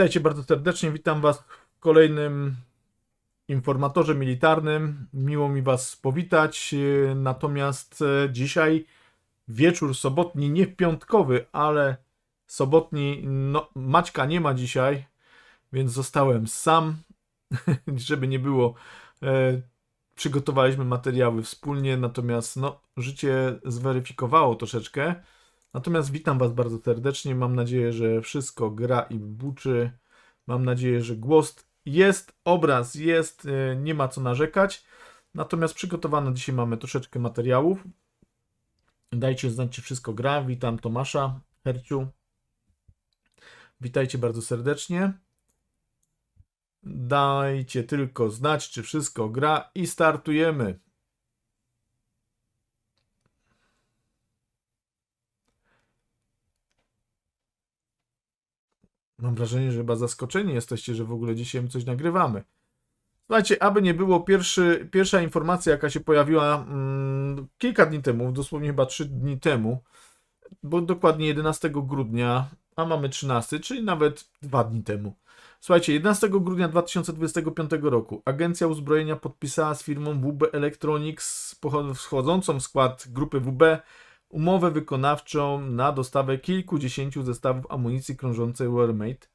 Witajcie bardzo serdecznie. Witam Was w kolejnym informatorze militarnym. Miło mi Was powitać. Natomiast e, dzisiaj wieczór sobotni, nie piątkowy, ale sobotni. No, Maćka nie ma dzisiaj, więc zostałem sam. Żeby nie było, e, przygotowaliśmy materiały wspólnie, natomiast no, życie zweryfikowało troszeczkę. Natomiast witam Was bardzo serdecznie. Mam nadzieję, że wszystko gra i buczy. Mam nadzieję, że głos jest, obraz jest, e, nie ma co narzekać. Natomiast przygotowane dzisiaj mamy troszeczkę materiałów. Dajcie znać, czy wszystko gra. Witam Tomasza, Herciu. Witajcie bardzo serdecznie. Dajcie tylko znać, czy wszystko gra i startujemy. Mam wrażenie, że chyba zaskoczeni jesteście, że w ogóle dzisiaj coś nagrywamy. Słuchajcie, aby nie było, pierwszy, pierwsza informacja, jaka się pojawiła mm, kilka dni temu, dosłownie chyba 3 dni temu, bo dokładnie 11 grudnia, a mamy 13, czyli nawet dwa dni temu. Słuchajcie, 11 grudnia 2025 roku Agencja Uzbrojenia podpisała z firmą WB Electronics, pocho- wchodzącą w skład grupy WB, umowę wykonawczą na dostawę kilkudziesięciu zestawów amunicji krążącej Warmate.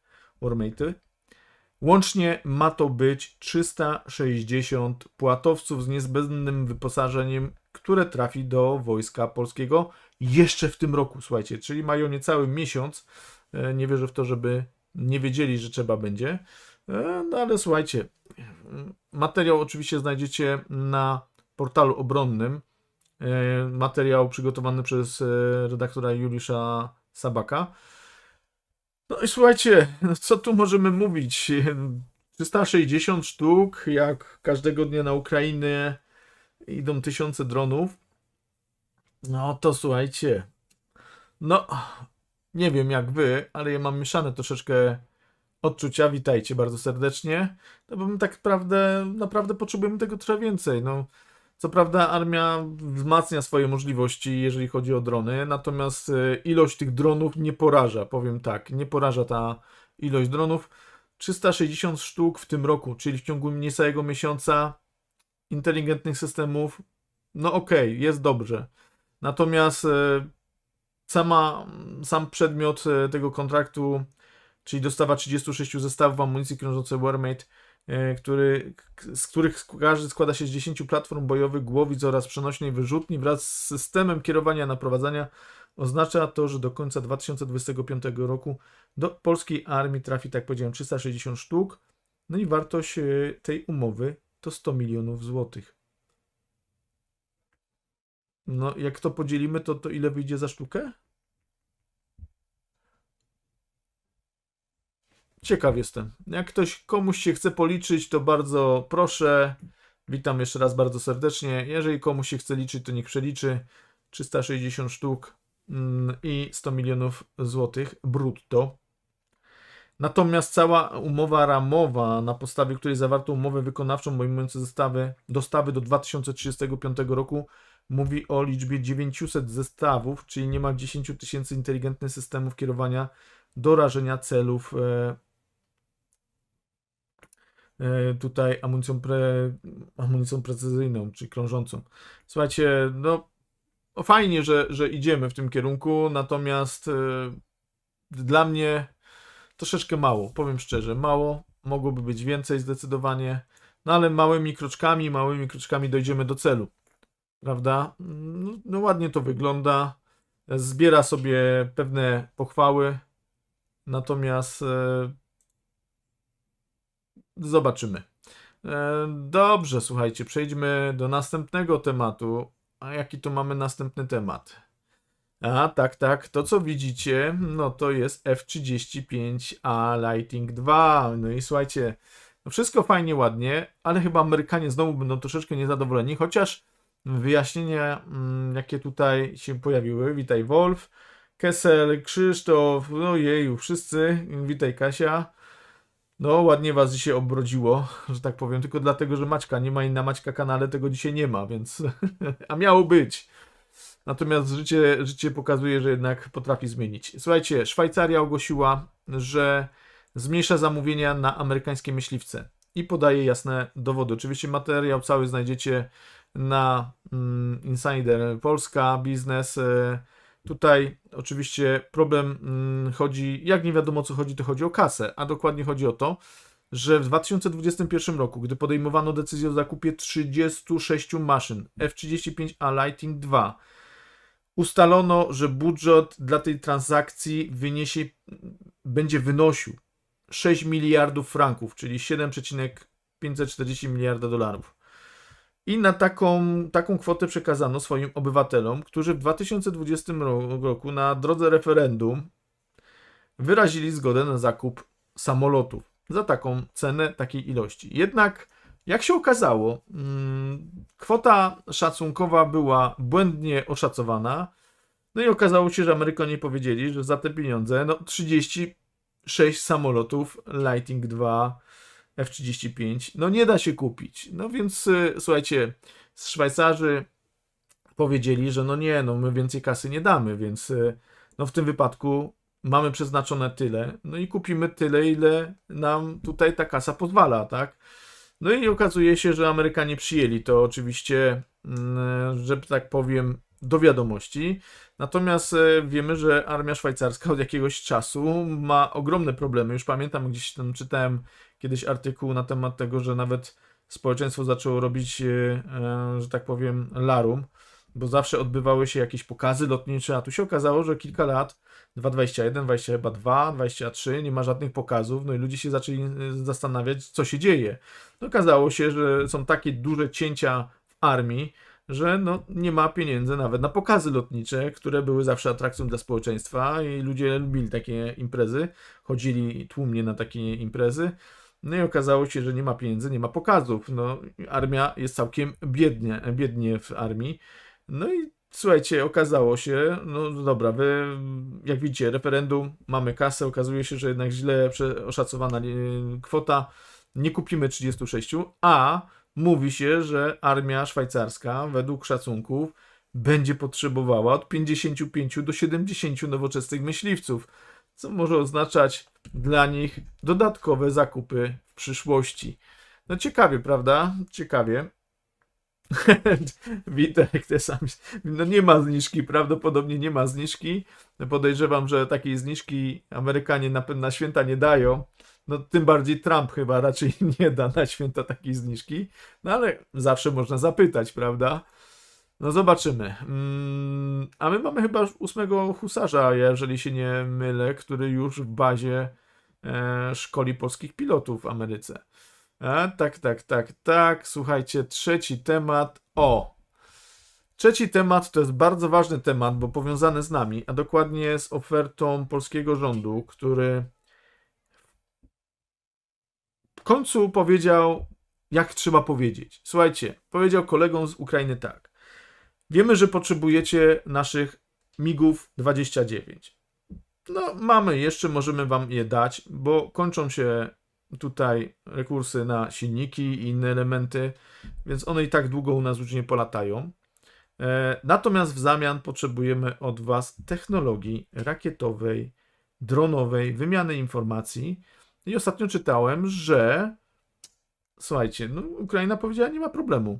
Warmate. Łącznie ma to być 360 płatowców z niezbędnym wyposażeniem, które trafi do Wojska Polskiego jeszcze w tym roku, słuchajcie, czyli mają niecały miesiąc. E, Nie wierzę w to, żeby nie wiedzieli, że trzeba będzie. E, No ale słuchajcie, materiał oczywiście znajdziecie na portalu obronnym. E, Materiał przygotowany przez e, redaktora Juliusza Sabaka. No i słuchajcie, no co tu możemy mówić? 360 sztuk, jak każdego dnia na Ukrainę idą tysiące dronów. No to słuchajcie, no nie wiem jak wy, ale ja mam mieszane troszeczkę odczucia. Witajcie bardzo serdecznie. No bo my tak naprawdę, naprawdę potrzebujemy tego trochę więcej. No, co prawda armia wzmacnia swoje możliwości, jeżeli chodzi o drony, natomiast e, ilość tych dronów nie poraża, powiem tak, nie poraża ta ilość dronów. 360 sztuk w tym roku, czyli w ciągu niecałego miesiąca inteligentnych systemów, no okej, jest dobrze. Natomiast e, sama, sam przedmiot e, tego kontraktu, czyli dostawa 36 zestawów amunicji krążącej Warmate, który, k- z których każdy składa się z 10 platform bojowych, głowic oraz przenośnej wyrzutni wraz z systemem kierowania naprowadzania, oznacza to, że do końca 2025 roku do polskiej armii trafi, tak powiedziałem, 360 sztuk. No i wartość e, tej umowy to 100 milionów złotych. No, jak to podzielimy, to, to ile wyjdzie za sztukę? Ciekaw jestem. Jak ktoś komuś się chce policzyć, to bardzo proszę. Witam jeszcze raz bardzo serdecznie. Jeżeli komuś się chce liczyć, to niech przeliczy. 360 sztuk mm, i 100 milionów złotych brutto. Natomiast cała umowa ramowa, na podstawie której zawarto umowę wykonawczą obejmującą zestawy, dostawy do 2035 roku, mówi o liczbie 900 zestawów, czyli niemal 10 tysięcy inteligentnych systemów kierowania do rażenia celów e, tutaj amunicją, pre, amunicją precyzyjną, czy krążącą. Słuchajcie, no no fajnie, że, że idziemy w tym kierunku, natomiast e, dla mnie troszeczkę mało, powiem szczerze, mało, mogłoby być więcej zdecydowanie, no ale małymi kroczkami, małymi kroczkami dojdziemy do celu, prawda? No, no ładnie to wygląda, zbiera sobie pewne pochwały, natomiast e, zobaczymy. E, Dobrze, słuchajcie, przejdźmy do następnego tematu. A jaki tu mamy następny temat? A, tak, tak, to co widzicie, no to jest F-35A Lighting 2. No i słuchajcie, no wszystko fajnie, ładnie, ale chyba Amerykanie znowu będą troszeczkę niezadowoleni, chociaż wyjaśnienia, mm, jakie tutaj się pojawiły, witaj Wolf, Kessel, Krzysztof, no jeju, wszyscy, witaj Kasia. No, ładnie was dzisiaj obrodziło, że tak powiem, tylko dlatego, że Maćka nie ma i na Maćka kanale tego dzisiaj nie ma, więc a miało być. Natomiast życie, życie pokazuje, że jednak potrafi zmienić. Słuchajcie, Szwajcaria ogłosiła, że zmniejsza zamówienia na amerykańskie myśliwce i podaje jasne dowody. Oczywiście materiał cały znajdziecie na mm, Insider Polska Biznes. E, Tutaj oczywiście problem mm, chodzi, jak nie wiadomo o co chodzi, to chodzi o kasę, a dokładnie chodzi o to, że w 2021 roku, gdy podejmowano decyzję o zakupie 36 maszyn F-35A Lightning 2, ustalono, że budżet dla tej transakcji wyniesie, będzie wynosił 6 miliardów franków, czyli 7,540 miliarda dolarów. I na taką, taką kwotę przekazano swoim obywatelom, którzy w 2020 ro- roku na drodze referendum wyrazili zgodę na zakup samolotów za taką cenę, takiej ilości. Jednak, jak się okazało, mm, kwota szacunkowa była błędnie oszacowana. No i okazało się, że Amerykanie powiedzieli, że za te pieniądze no 36 samolotów Lightning 2 F-35 no nie da się kupić. No więc y, słuchajcie, Szwajcarzy powiedzieli, że no nie, no my więcej kasy nie damy, więc y, no w tym wypadku mamy przeznaczone tyle, no i kupimy tyle, ile nam tutaj ta kasa pozwala, tak? No i okazuje się, że Amerykanie przyjęli to oczywiście, mm, że tak powiem, do wiadomości. Natomiast e, wiemy, że armia szwajcarska od jakiegoś czasu ma ogromne problemy. Już pamiętam, gdzieś tam czytałem kiedyś artykuł na temat tego, że nawet społeczeństwo zaczęło robić, e, e, że tak powiem, larum, bo zawsze odbywały się jakieś pokazy lotnicze, a tu się okazało, że kilka lat 2.21, 22, 23, nie ma żadnych pokazów, no i ludzie się zaczęli e, zastanawiać, co się dzieje. No, okazało się, że są takie duże cięcia w armii, że no, nie ma pieniędzy nawet na pokazy lotnicze, które były zawsze atrakcją dla społeczeństwa i ludzie lubili takie imprezy, chodzili tłumnie na takie imprezy. No i okazało się, że nie ma pieniędzy, nie ma pokazów. No, armia jest całkiem biednie, biednie w armii. No i słuchajcie, okazało się, no dobra, wy jak widzicie, referendum, mamy kasę, okazuje się, że jednak źle oszacowana e, kwota, nie kupimy 36, a mówi się, że armia szwajcarska według szacunków będzie potrzebowała od 55 do 70 nowoczesnych myśliwców, co może oznaczać dla nich dodatkowe zakupy w przyszłości. No ciekawie, prawda? Ciekawie. Witek te sami. No nie ma zniżki, prawdopodobnie nie ma zniżki. Podejrzewam, że takiej zniżki Amerykanie na, na święta nie dają. No tym bardziej Trump chyba raczej nie da na święta takiej zniżki. No ale zawsze można zapytać, prawda? No zobaczymy. Mm, a my mamy chyba ósmego husarza, jeżeli się nie mylę, który już w bazie e, szkoli polskich pilotów w Ameryce. A, tak, tak, tak, tak. Słuchajcie, trzeci temat. O! Trzeci temat to jest bardzo ważny temat, bo powiązany z nami, a dokładnie z ofertą polskiego rządu, który w końcu powiedział, jak trzeba powiedzieć. Słuchajcie, powiedział kolegom z Ukrainy tak. Wiemy, że potrzebujecie naszych MIGów 29. No, mamy jeszcze, możemy wam je dać, bo kończą się tutaj rekursy na silniki i inne elementy, więc one i tak długo u nas już nie polatają. E, Natomiast w zamian potrzebujemy od Was technologii rakietowej, dronowej, wymiany informacji. I ostatnio czytałem, że słuchajcie, no, Ukraina powiedziała, nie ma problemu.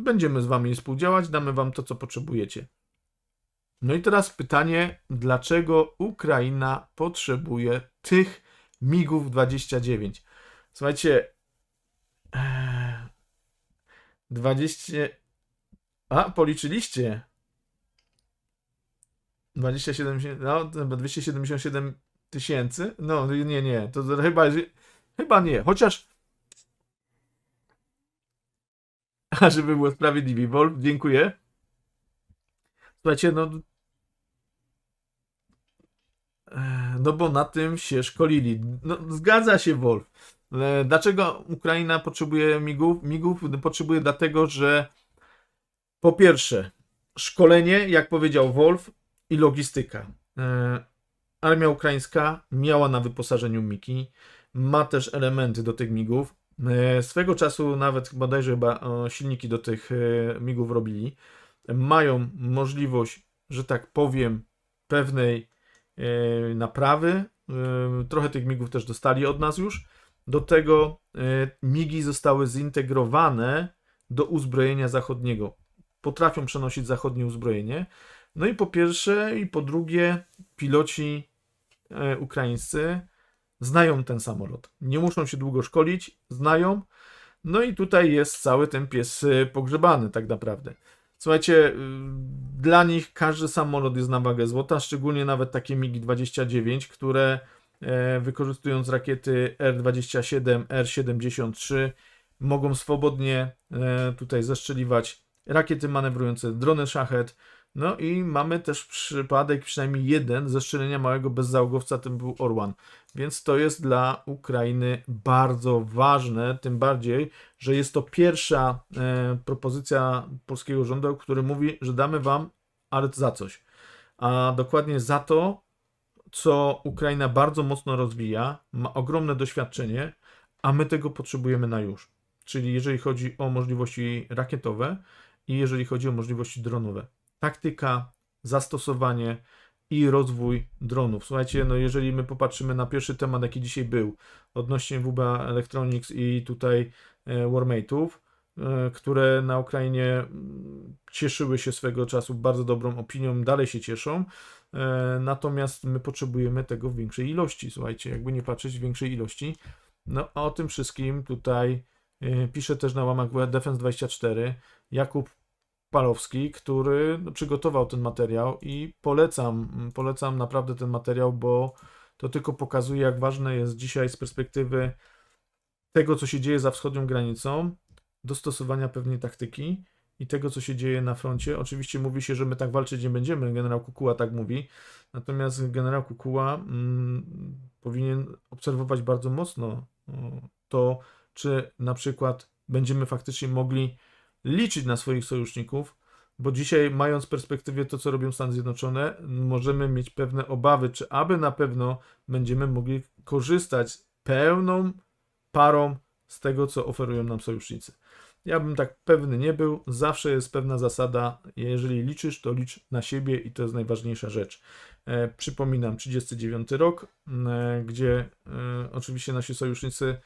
Będziemy z Wami współdziałać, damy Wam to, co potrzebujecie. No i teraz pytanie, dlaczego Ukraina potrzebuje tych MIGów 29? Słuchajcie, eee, 20. A, policzyliście. 27, no, 277 tysięcy? No, nie, nie, to chyba, chyba nie, chociaż a żeby było sprawiedliwie, Wolf, dziękuję. Słuchajcie, no e, no bo na tym się szkolili. No, zgadza się, Wolf. E, Dlaczego Ukraina potrzebuje migów? Migów potrzebuje dlatego, że po pierwsze, szkolenie, jak powiedział Wolf, i logistyka. E, Armia ukraińska miała na wyposażeniu miki, ma też elementy do tych migów. E, Swego czasu nawet bodajże chyba e, silniki do tych e, migów robili. Mają możliwość, że tak powiem, pewnej naprawy Trochę tych migów też dostali od nas już. Do tego migi zostały zintegrowane do uzbrojenia zachodniego. Potrafią przenosić zachodnie uzbrojenie. No i po pierwsze, i po drugie, piloci ukraińscy znają ten samolot. Nie muszą się długo szkolić, znają. No i tutaj jest cały ten pies e, pogrzebany, tak naprawdę. Słuchajcie, y, dla nich każdy samolot jest na wagę złota, szczególnie nawet takie MiG-29, które e, wykorzystując rakiety R-27, R-73 mogą swobodnie e, tutaj zestrzeliwać rakiety manewrujące, drony szachet. No i mamy też przypadek przynajmniej jeden zestrzelenia małego bezzałogowca, tym był Orwan. Więc to jest dla Ukrainy bardzo ważne, tym bardziej, że jest to pierwsza e, propozycja polskiego rządu, który mówi, że damy wam, ale za coś. A dokładnie za to, co Ukraina bardzo mocno rozwija, ma ogromne doświadczenie, a my tego potrzebujemy na już. Czyli jeżeli chodzi o możliwości rakietowe i jeżeli chodzi o możliwości dronowe. Taktyka, zastosowanie i rozwój dronów. Słuchajcie, no jeżeli my popatrzymy na pierwszy temat, jaki dzisiaj był, odnośnie WB Electronics i tutaj e, Warmate'ów, e, które na Ukrainie mm, cieszyły się swego czasu bardzo dobrą opinią, dalej się cieszą. E, Natomiast my potrzebujemy tego w większej ilości. Słuchajcie, jakby nie patrzeć w większej ilości. No a o tym wszystkim tutaj pisze też na łamach Defense24 Jakub Palowski, który przygotował ten materiał i polecam, polecam naprawdę ten materiał, bo to tylko pokazuje, jak ważne jest dzisiaj z perspektywy tego, co się dzieje za wschodnią granicą, dostosowania pewnej taktyki i tego, co się dzieje na froncie. Oczywiście mówi się, że my tak walczyć nie będziemy, generał Kukuła tak mówi, natomiast generał Kukuła mm, powinien obserwować bardzo mocno o, to, czy na przykład będziemy faktycznie mogli liczyć na swoich sojuszników, bo dzisiaj, mając w perspektywie to, co robią Stany Zjednoczone, możemy mieć pewne obawy, czy aby na pewno będziemy mogli korzystać pełną parą z tego, co oferują nam sojusznicy. Ja bym tak pewny nie był. Zawsze jest pewna zasada, jeżeli liczysz, to licz na siebie i to jest najważniejsza rzecz. E, przypominam, 39 rok, e, gdzie e, oczywiście nasi sojusznicy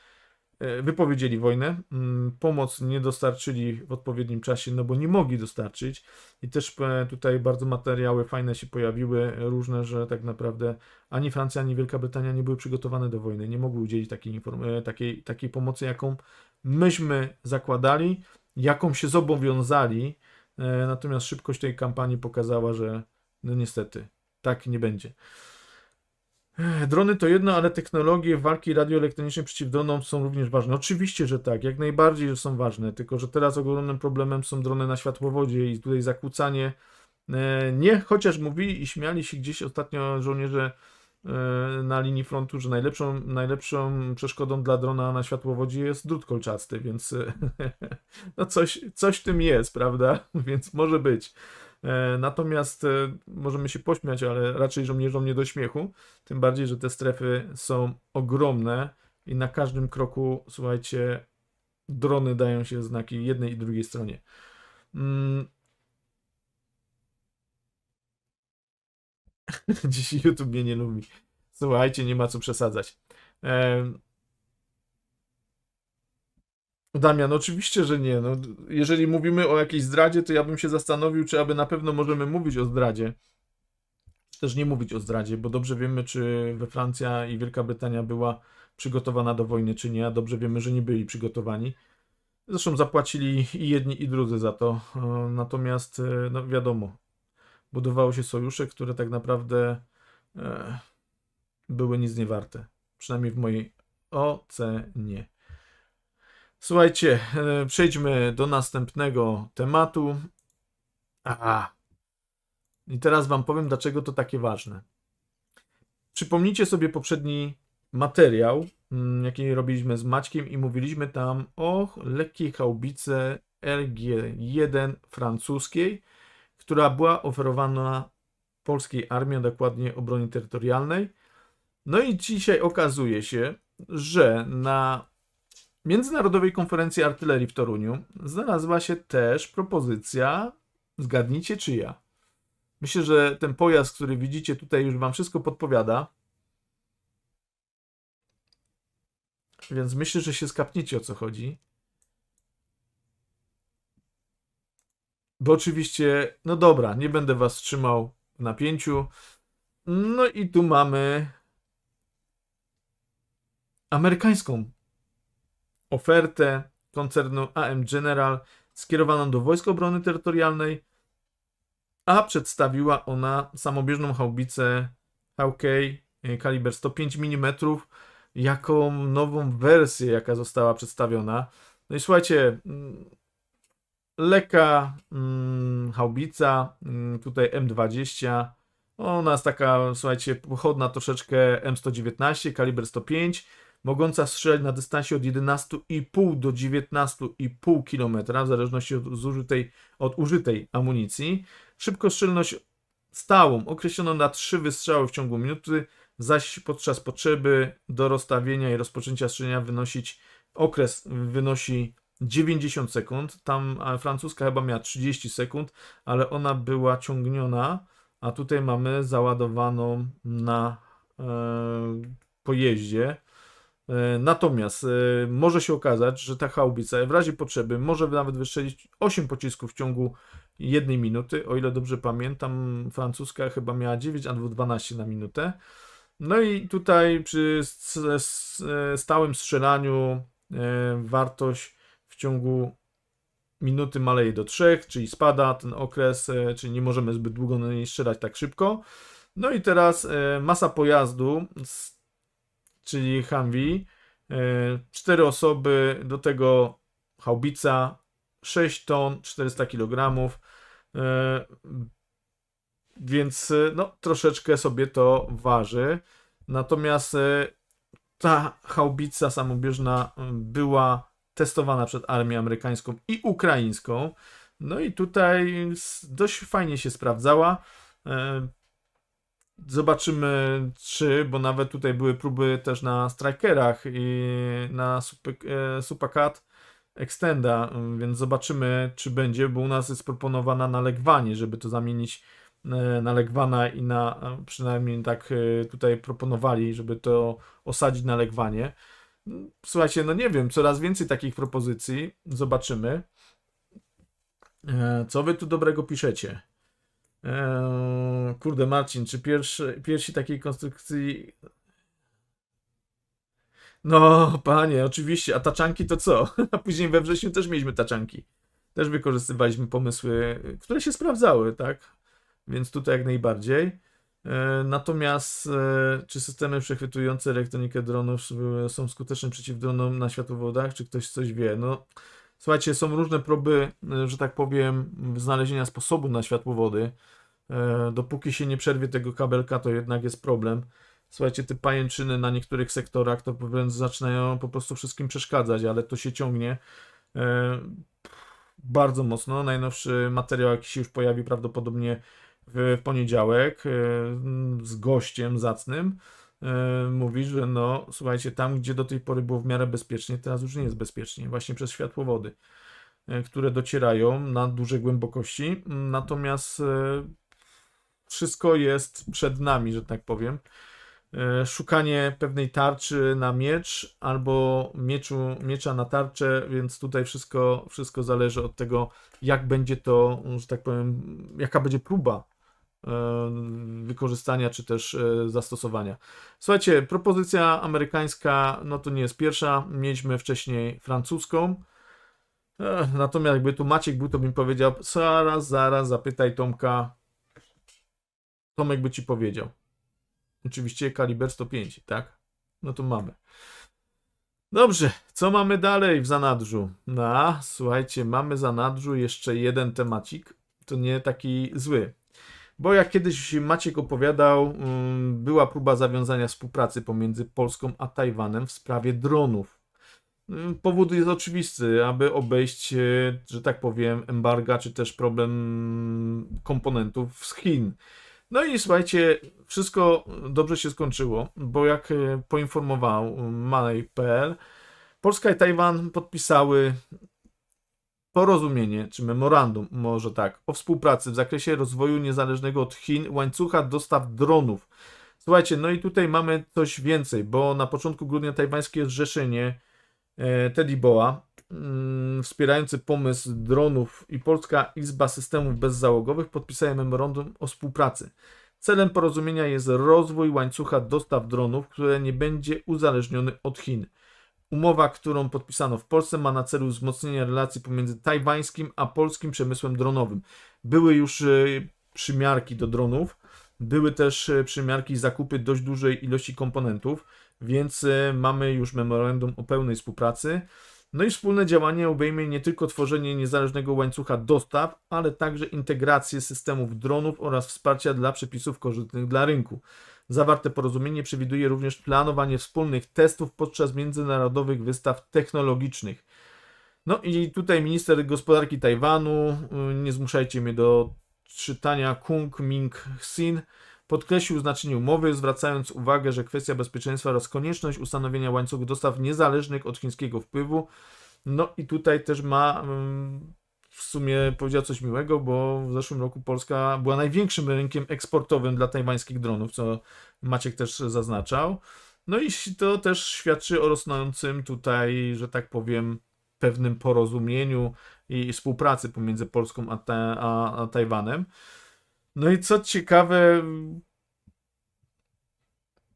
wypowiedzieli wojnę, mm, pomoc nie dostarczyli w odpowiednim czasie, no bo nie mogli dostarczyć. I też e, tutaj bardzo materiały fajne się pojawiły, różne, że tak naprawdę ani Francja, ani Wielka Brytania nie były przygotowane do wojny, nie mogły udzielić takiej, e, takiej, takiej pomocy, jaką myśmy zakładali, jaką się zobowiązali, e, natomiast szybkość tej kampanii pokazała, że no niestety tak nie będzie. Drony to jedno, ale technologie walki radioelektronicznej przeciw dronom są również ważne. Oczywiście, że tak, jak najbardziej, że są ważne, tylko że teraz ogromnym problemem są drony na światłowodzie i tutaj zakłócanie. e, Nie, chociaż mówili i śmiali się gdzieś ostatnio żołnierze e, na linii frontu, że najlepszą, najlepszą przeszkodą dla drona na światłowodzie jest drut kolczasty, więc e, no coś, coś w tym jest, prawda? Więc może być. E, Natomiast e, możemy się pośmiać, ale raczej żołnierzom nie do śmiechu. Tym bardziej, że te strefy są ogromne i na każdym kroku, słuchajcie, drony dają się znaki jednej i drugiej stronie. Mm. Dziś YouTube mnie nie lubi. Słuchajcie, nie ma co przesadzać. Em, Damian, oczywiście, że nie. No, jeżeli mówimy o jakiejś zdradzie, to ja bym się zastanowił, czy aby na pewno możemy mówić o zdradzie. Czy też nie mówić o zdradzie, bo dobrze wiemy, czy we Francja i Wielka Brytania była przygotowana do wojny, czy nie, a dobrze wiemy, że nie byli przygotowani. Zresztą zapłacili i jedni, i drudzy za to. E, Natomiast, e, no wiadomo, budowało się sojusze, które tak naprawdę e, były nic nie warte. Przynajmniej w mojej ocenie. Słuchajcie, e, przejdźmy do następnego tematu. Aha. I teraz Wam powiem, dlaczego to takie ważne. Przypomnijcie sobie poprzedni materiał, mm, jaki robiliśmy z Maćkiem i mówiliśmy tam o lekkiej chałbice LG-1 francuskiej, która była oferowana polskiej armii, a dokładnie obronie terytorialnej. No i dzisiaj okazuje się, że na Międzynarodowej Konferencji Artylerii w Toruniu znalazła się też propozycja, zgadnijcie czyja. Myślę, że ten pojazd, który widzicie tutaj, już Wam wszystko podpowiada. więc myślę, że się skapniecie o co chodzi. Bo oczywiście, no dobra, nie będę was trzymał w napięciu. No i tu mamy amerykańską ofertę koncernu AM General skierowaną do Wojsk Obrony Terytorialnej, a przedstawiła ona samobieżną haubicę HK e, kaliber 105 mm jako nową wersję, jaka została przedstawiona. No i słuchajcie, mm, lekka mm, haubica, mm, tutaj M20, ona jest taka, słuchajcie, pochodna troszeczkę M119, kaliber 105, mogąca strzelać na dystansie od 11,5 do 19,5 km, w zależności od zużytej, od użytej amunicji. Szybkostrzelność stałą, określoną na 3 wystrzały w ciągu minuty, zaś podczas potrzeby do rozstawienia i rozpoczęcia strzelania wynosić okres wynosi 90 sekund. Tam francuska chyba miała 30 sekund, ale ona była ciągniona, a tutaj mamy załadowaną na e, pojeździe. E, Natomiast e, może się okazać, że ta haubica w razie potrzeby może nawet wystrzelić 8 pocisków w ciągu jednej minuty. O ile dobrze pamiętam, francuska chyba miała 9 albo 12 na minutę. No i tutaj przy s- stałym strzelaniu e, wartość w ciągu minuty maleje do 3, czyli spada ten okres, e, czyli nie możemy zbyt długo na niej strzelać tak szybko. No i teraz e, masa pojazdu, s- czyli Humvee, e, 4 osoby, do tego haubica, 6 ton, 400 kg. E, Więc e, no, troszeczkę sobie to waży. Natomiast ta haubica samobieżna była testowana przed armią amerykańską i ukraińską. No i tutaj dość fajnie się sprawdzała. Zobaczymy, czy, bo nawet tutaj były próby też na Strikerach i na e, Supacat Extenda, mm, więc zobaczymy, czy będzie, bo u nas jest proponowana na Legwanie, żeby to zamienić e, na Legwana i na, e, przynajmniej tak tutaj proponowali, żeby to osadzić na Legwanie. Mm, Słuchajcie, no nie wiem, coraz więcej takich propozycji, zobaczymy. Co wy tu dobrego piszecie? Eee, kurde, Marcin, czy pierwszy, pierwsi takiej konstrukcji. No, panie, oczywiście. A taczanki to co? A później we wrześniu też mieliśmy taczanki. Też wykorzystywaliśmy pomysły, które się sprawdzały, tak? Więc tutaj jak najbardziej. E, Natomiast e, czy systemy przechwytujące elektronikę dronów są skuteczne przeciw dronom na światłowodach? Czy ktoś coś wie? No, słuchajcie, są różne próby, e, że tak powiem, znalezienia sposobu na światłowody. E, Dopóki się nie przerwie tego kabelka, to jednak jest problem. Słuchajcie, te pajęczyny na niektórych sektorach to zaczynają po prostu wszystkim przeszkadzać, ale to się ciągnie e, bardzo mocno. Najnowszy materiał, jaki się już pojawi prawdopodobnie w, poniedziałek z gościem zacnym, mówi, że no słuchajcie, tam gdzie do tej pory było w miarę bezpiecznie, teraz już nie jest bezpiecznie, właśnie przez światłowody, e, które docierają na duże głębokości. Natomiast e, wszystko jest przed nami, że tak powiem. E, Szukanie pewnej tarczy na miecz albo mieczu, miecza na tarczę, więc tutaj wszystko, wszystko zależy od tego, jak będzie to, że tak powiem, jaka będzie próba e, wykorzystania czy też e, zastosowania. Słuchajcie, propozycja amerykańska, no to nie jest pierwsza. Mieliśmy wcześniej francuską. E, Natomiast jakby tu Maciek był, to bym powiedział, zaraz, zaraz, zapytaj Tomka. Tomek by ci powiedział. Oczywiście kaliber 105, tak? No to mamy. Dobrze, co mamy dalej w zanadrzu? No, słuchajcie, mamy w zanadrzu jeszcze jeden temacik. To nie taki zły. Bo jak kiedyś Maciek opowiadał, mm, była próba zawiązania współpracy pomiędzy Polską a Tajwanem w sprawie dronów. Mm, Powód jest oczywisty, aby obejść, e, że tak powiem, embarga, czy też problem komponentów z Chin. No i słuchajcie, wszystko dobrze się skończyło, bo jak e, poinformował Money.pl, Polska i Tajwan podpisały porozumienie, czy memorandum, może tak, o współpracy w zakresie rozwoju niezależnego od Chin łańcucha dostaw dronów. Słuchajcie, no i tutaj mamy coś więcej, bo na początku grudnia tajwańskie zrzeszenie e, Teddy Boa, mm, wspierający pomysł dronów i Polska Izba Systemów Bezzałogowych podpisały memorandum o współpracy. Celem porozumienia jest rozwój łańcucha dostaw dronów, który nie będzie uzależniony od Chin. Umowa, którą podpisano w Polsce, ma na celu wzmocnienie relacji pomiędzy tajwańskim a polskim przemysłem dronowym. Były już e, przymiarki do dronów, były też e, przymiarki i zakupy dość dużej ilości komponentów, więc e, mamy już memorandum o pełnej współpracy. No i wspólne działanie obejmie nie tylko tworzenie niezależnego łańcucha dostaw, ale także integrację systemów dronów oraz wsparcia dla przepisów korzystnych dla rynku. Zawarte porozumienie przewiduje również planowanie wspólnych testów podczas międzynarodowych wystaw technologicznych. No i tutaj minister gospodarki Tajwanu, y, nie zmuszajcie mnie do czytania Kung Ming Sin, podkreślił znaczenie umowy, zwracając uwagę, że kwestia bezpieczeństwa oraz konieczność ustanowienia łańcuchów dostaw niezależnych od chińskiego wpływu. No i tutaj też ma w sumie powiedział coś miłego, bo w zeszłym roku Polska była największym rynkiem eksportowym dla tajwańskich dronów, co Maciek też zaznaczał. No i to też świadczy o rosnącym tutaj, że tak powiem, pewnym porozumieniu i współpracy pomiędzy Polską a, ta, a, a Tajwanem. No i co ciekawe,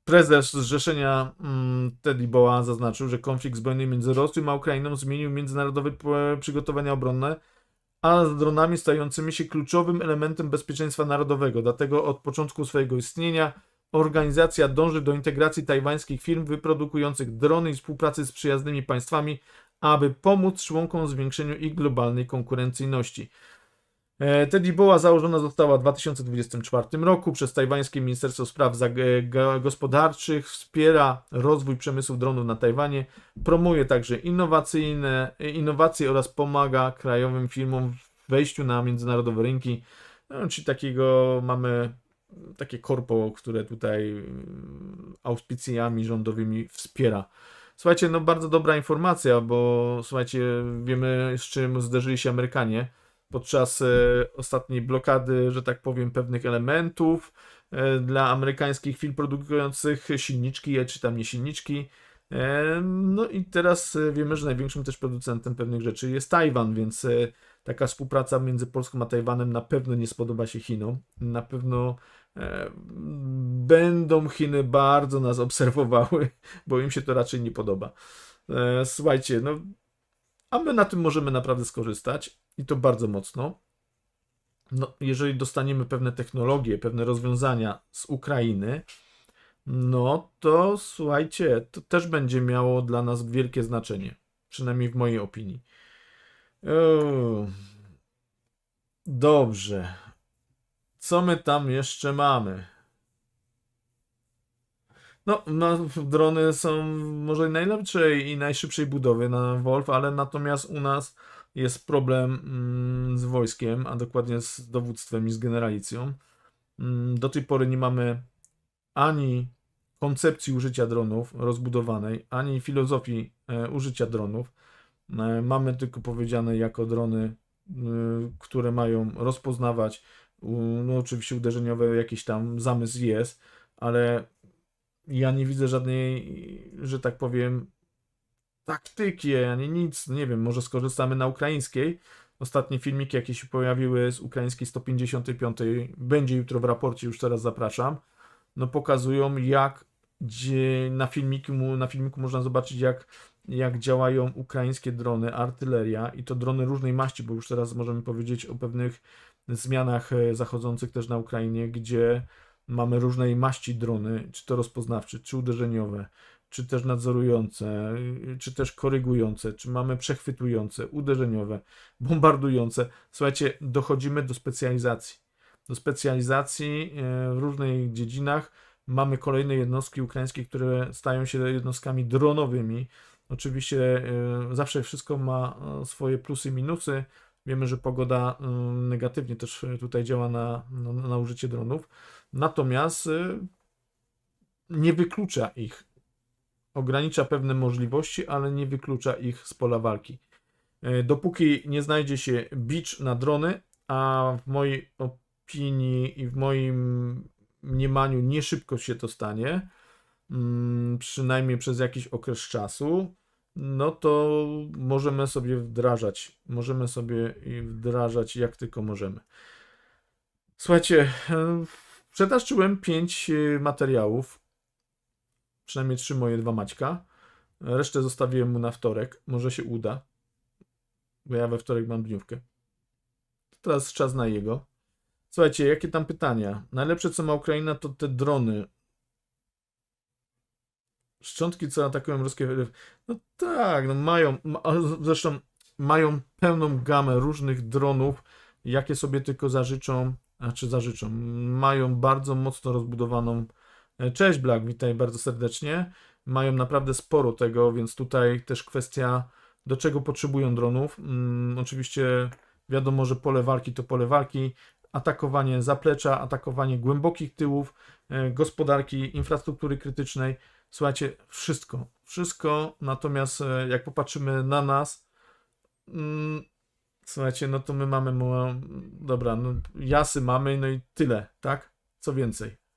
prezes Zrzeszenia mm, Teddy Boa zaznaczył, że konflikt zbrojny między Rosją a Ukrainą zmienił międzynarodowe przygotowania obronne, a z dronami stającymi się kluczowym elementem bezpieczeństwa narodowego. Dlatego od początku swojego istnienia organizacja dąży do integracji tajwańskich firm wyprodukujących drony i współpracy z przyjaznymi państwami, aby pomóc członkom w zwiększeniu ich globalnej konkurencyjności. E, Teddy Boa założona została w 2024 roku przez tajwańskie Ministerstwo Spraw Ga- Gospodarczych, wspiera rozwój przemysłu dronów na Tajwanie, promuje także innowacyjne, innowacje oraz pomaga krajowym firmom w wejściu na międzynarodowe rynki. No, czyli takiego mamy takie korpo, które tutaj mm, auspicjami rządowymi wspiera. Słuchajcie, no bardzo dobra informacja, bo słuchajcie, wiemy z czym zderzyli się Amerykanie podczas e, ostatniej blokady, że tak powiem, pewnych elementów e, dla amerykańskich firm produkujących silniczki, czy tam nie silniczki. E, No i teraz e, wiemy, że największym też producentem pewnych rzeczy jest Tajwan, więc e, taka współpraca między Polską a Tajwanem na pewno nie spodoba się Chinom. Na pewno e, będą Chiny bardzo nas obserwowały, bo im się to raczej nie podoba. E, Słuchajcie, no a my na tym możemy naprawdę skorzystać i to bardzo mocno. No, jeżeli dostaniemy pewne technologie, pewne rozwiązania z Ukrainy, no to słuchajcie, to też będzie miało dla nas wielkie znaczenie. Przynajmniej w mojej opinii. Eee, Dobrze. Co my tam jeszcze mamy? No, no, drony są może najlepszej i najszybszej budowy na Wolf, ale natomiast u nas jest problem mm, z wojskiem, a dokładnie z dowództwem i z generalicją. Mm, Do tej pory nie mamy ani koncepcji użycia dronów rozbudowanej, ani filozofii e, użycia dronów. E, Mamy tylko powiedziane jako drony, y, które mają rozpoznawać, no oczywiście uderzeniowe jakiś tam zamysł jest, ale ja nie widzę żadnej, że tak powiem, taktyki, ani nic, nie wiem, może skorzystamy na ukraińskiej. Ostatnie filmiki, jakie się pojawiły z ukraińskiej 155, będzie jutro w raporcie, już teraz zapraszam, no pokazują jak gdzie na filmiku, na filmiku można zobaczyć jak, jak działają ukraińskie drony, artyleria i to drony różnej maści, bo już teraz możemy powiedzieć o pewnych zmianach e, zachodzących też na Ukrainie, gdzie mamy różnej maści drony, czy to rozpoznawcze, czy uderzeniowe, czy też nadzorujące, y, czy też korygujące, czy mamy przechwytujące, uderzeniowe, bombardujące. Słuchajcie, dochodzimy do specjalizacji. Do specjalizacji e, w różnych dziedzinach. Mamy kolejne jednostki ukraińskie, które stają się jednostkami dronowymi. Oczywiście e, zawsze wszystko ma e, swoje plusy i minusy. Wiemy, że pogoda e, negatywnie też tutaj działa na, na, na użycie dronów. Natomiast nie wyklucza ich. Ogranicza pewne możliwości, ale nie wyklucza ich z pola walki. Y, Dopóki nie znajdzie się bicz na drony, a w mojej opinii i w moim mniemaniu nie szybko się to stanie, mm, przynajmniej przez jakiś okres czasu, no to możemy sobie wdrażać, możemy sobie wdrażać jak tylko możemy. Słuchajcie, e, przetaszczyłem pięć e, materiałów, przynajmniej trzy moje, dwa Maćka. Resztę zostawiłem mu na wtorek, może się uda, bo ja we wtorek mam dniówkę. Teraz czas na jego. Słuchajcie, jakie tam pytania? Najlepsze co ma Ukraina to te drony. Szczątki, co atakują ruskie. No tak, no mają. ma- Zresztą mają pełną gamę różnych dronów, jakie sobie tylko zażyczą. A czy zażyczą? Mają bardzo mocno rozbudowaną. Cześć Black, witaj bardzo serdecznie. Mają naprawdę sporo tego, więc tutaj też kwestia, do czego potrzebują dronów. Mm, oczywiście wiadomo, że pole walki to pole walki atakowanie zaplecza, atakowanie głębokich tyłów, e, gospodarki, infrastruktury krytycznej. Słuchajcie, wszystko, wszystko. Natomiast e, jak popatrzymy na nas, mm, słuchajcie, no to my mamy, dobra, no jasy mamy, no i tyle, tak? Co więcej.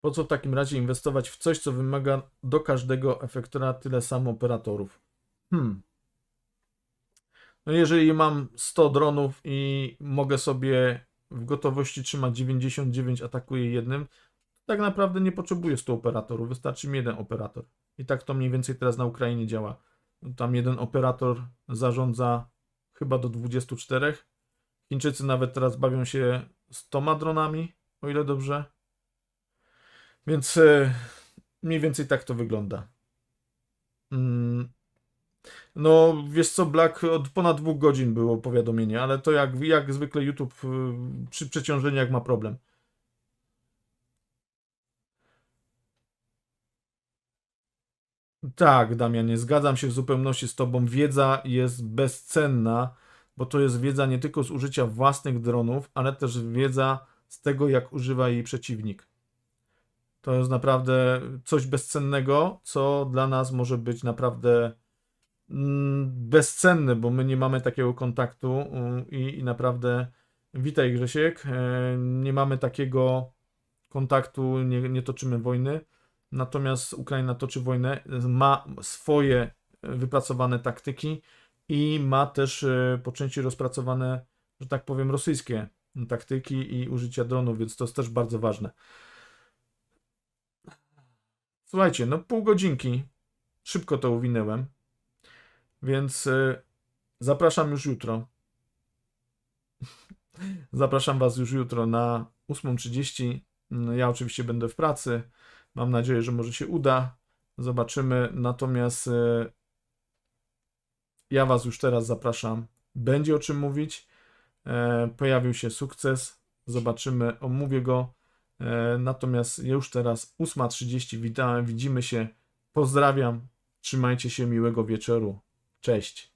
Po co w takim razie inwestować w coś, co wymaga do każdego efektora tyle samo operatorów? Hmm. No jeżeli mam 100 dronów i mogę sobie w gotowości trzymać 99, atakuję jednym, tak naprawdę nie potrzebuję 100 operatorów, wystarczy mi jeden operator. I tak to mniej więcej teraz na Ukrainie działa. Tam jeden operator zarządza chyba do 24. Chińczycy nawet teraz bawią się 100 dronami, o ile dobrze. Więc e, mniej więcej tak to wygląda. Mm. No, wiesz co, Black, od ponad dwóch godzin było powiadomienie, ale to jak, jak zwykle YouTube y, przy przeciążeniach ma problem. Tak, Damianie, zgadzam się w zupełności z Tobą. Wiedza jest bezcenna, bo to jest wiedza nie tylko z użycia własnych dronów, ale też wiedza z tego, jak używa jej przeciwnik. To jest naprawdę coś bezcennego, co dla nas może być naprawdę mm, bezcenne, bo my nie mamy takiego kontaktu mm, i, i naprawdę witaj Grzesiek, e, nie mamy takiego kontaktu, nie, nie toczymy wojny, natomiast Ukraina toczy wojnę, ma swoje wypracowane taktyki i ma też e, po części rozpracowane, że tak powiem, rosyjskie taktyki i użycia dronów, więc to jest też bardzo ważne. Słuchajcie, no pół godzinki. Szybko to uwinęłem. Więc y, zapraszam już jutro. zapraszam Was już jutro na 8.30. No, Ja oczywiście będę w pracy. Mam nadzieję, że może się uda. Zobaczymy. Natomiast y, ja Was już teraz zapraszam. Będzie o czym mówić. E, pojawił się sukces. Zobaczymy, omówię go. E, Natomiast już teraz 8.30 witałem, widzimy się. Pozdrawiam. Trzymajcie się miłego wieczoru. Cześć.